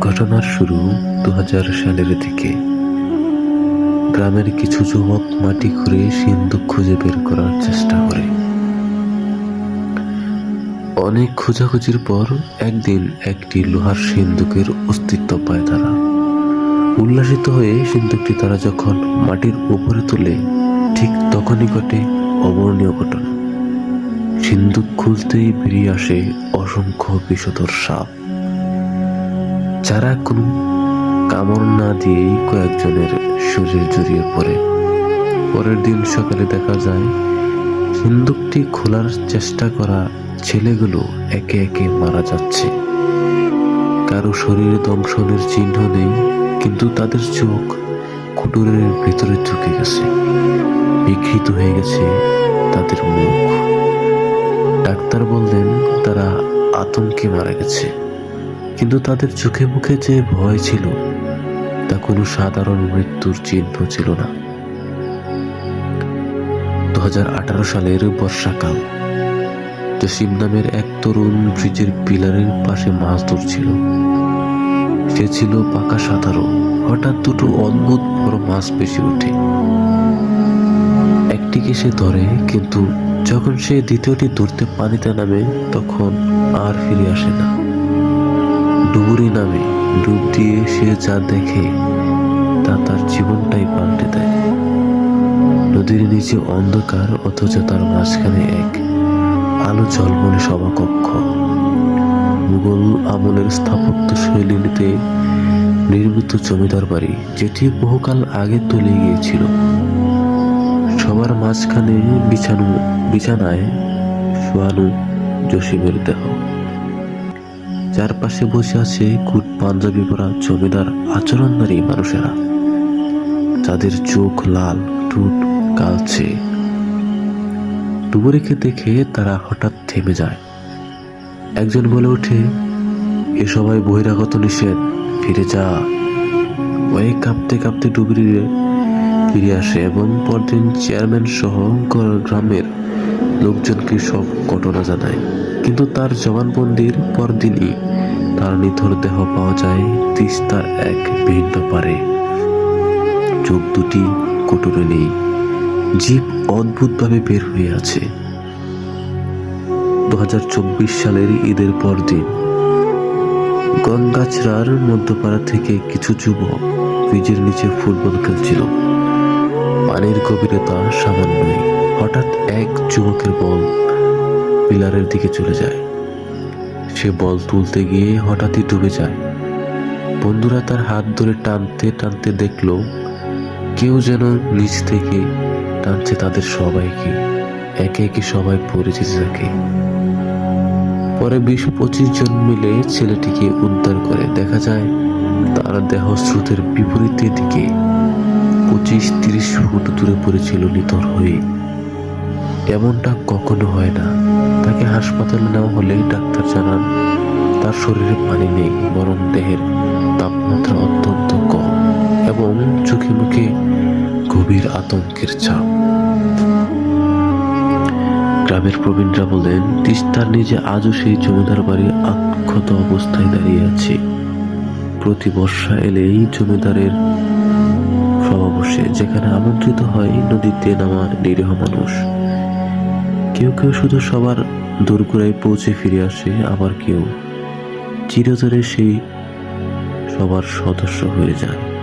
ঘটনার শুরু দু সালের দিকে। গ্রামের কিছু যুবক মাটি খুঁড়ে সিন্ধুক খুঁজে বের করার চেষ্টা করে। অনেক খোঁজাখুঁজির পর একদিন একটি লোহার সিন্ধুকের অস্তিত্ব পায় তারা। উল্লাসিত হয়ে সিন্ধুকটি তারা যখন মাটির উপরে তোলে, ঠিক তখনই ঘটে অবর্ণীয় ঘটনা। সিন্ধুক খুলতেই বেরিয়ে আসে অসংখ্য বিষধর সাপ। যারা কোনো কামড় না দিয়েই কয়েকজনের শরীর জড়িয়ে পড়ে। পরের দিন সকালে দেখা যায়, সিন্দুকটি খোলার চেষ্টা করা ছেলেগুলো একে একে মারা যাচ্ছে। কারও শরীরে দংশনের চিহ্ন নেই, কিন্তু তাদের চোখ কুটুরের ভেতরে ঢুকে গেছে। বিকৃত হয়ে গেছে তাদের মুখ। ডাক্তার বললেন, তারা আতঙ্কে মারা গেছে। কিন্তু তাদের চোখে মুখে যে ভয় ছিল, তা কোনো সাধারণ মৃত্যুর চিহ্ন ছিল না। দু হাজার আঠারো সালের বর্ষাকাল জসিম নামের এক তরুণ ব্রিজের পিলারের পাশে মাছ ধরছিল। সে ছিল পাকা সাঁতারও হঠাৎ দুটো অদ্ভুত বড় মাছ বেশি ওঠে। একটিকে সে ধরে, কিন্তু যখন সে দ্বিতীয়টি ধরতে পানিতে নামে, তখন আর ফিরে আসে না। ডুবুরি নামে ডুব দিয়ে সে যা দেখে তা তার জীবনটাই পাল্টে দেয়। নদীর নিচে অন্ধকার, অথচ তার মাঝখানে এক আলো ঝলমলে সভাকক্ষ মুঘল আমলের স্থাপত্য শৈলীতে নির্মিত জমিদার বাড়ি, যেটি বহুকাল আগে তলে গিয়েছিল। সবার মাঝখানে বিছানো বিছানায় শোয়ানো জসিমের দেহ। চারপাশে বসে আছে কুট পাঞ্জাবি পরা জমিদার আচরণদারী মানুষেরা। যাদের চোখ লাল ঠোঁট কালছে ডুবুরিকে দেখে তারা হঠাৎ থেমে যায়। একজন বলে ওঠে, এ সবাই বহিরাগত নিষেধ, ফিরে যা। ওই কাঁপতে কাঁপতে ডুবুরিরে ফিরে আসে এবং পরদিন চেয়ারম্যান সহ গ্রামের লোকজনকে সব ঘটনা জানায়। কিন্তু তার জবানবন্দির পরদিনই তার নিথর দেহ পাওয়া যায় তিস্তার এক ভিন্ন পারে। চোখ দুটি কুটুরে নেই। জীব অদ্ভুতভাবে বের হয়ে আছে। দু হাজার চব্বিশ সালের ঈদের পরদিন গঙ্গাছড়ার মধ্যপাড়া থেকে কিছু যুবক ব্রিজের নিচে ফুটবল খেলছিল। পানির গভীরতা সামান্যই। হঠাৎ এক যুবকের বল পিলারের দিকে চলে যায়। সে বল তুলতে গিয়ে হঠাৎই ডুবে যায়। বন্ধুরা তার হাত ধরে টানতে টানতে দেখল, কেউ যেন নিচ থেকে টানছে তাদের সবাইকে। একে একে সবাই পড়ে যেতে থাকে পরে বিশ পঁচিশ জন মিলে ছেলেটিকে উদ্ধার করে। দেখা যায়, তার দেহ স্রোতের বিপরীতের দিকে পঁচিশ তিরিশ ফুট দূরে পড়েছিল নিতর হয়ে। এমনটা কখনো হয় না। তাকে হাসপাতালে নেওয়া হলেই ডাক্তার জানান, তার শরীরে পানি নেই, বরং দেহের তাপমাত্রা অত্যন্ত কম এবং চোখে মুখে গভীর আতঙ্কের ছাপ। গ্রামের প্রবীণরা বলেন তিস্তার নিজে আজও সেই জমিদার বাড়ি আক্ষত অবস্থায় দাঁড়িয়ে আছে। প্রতি বর্ষা এলেই জমিদারের সভা বসে যেখানে আমন্ত্রিত হয় নদীতে নামার নিরীহ মানুষ। কেউ কেউ শুধু সবার দোরগোড়ায় পৌঁছে ফিরে আসে, আবার কেউ চিরতরে সেই সবার সদস্য হয়ে যায়।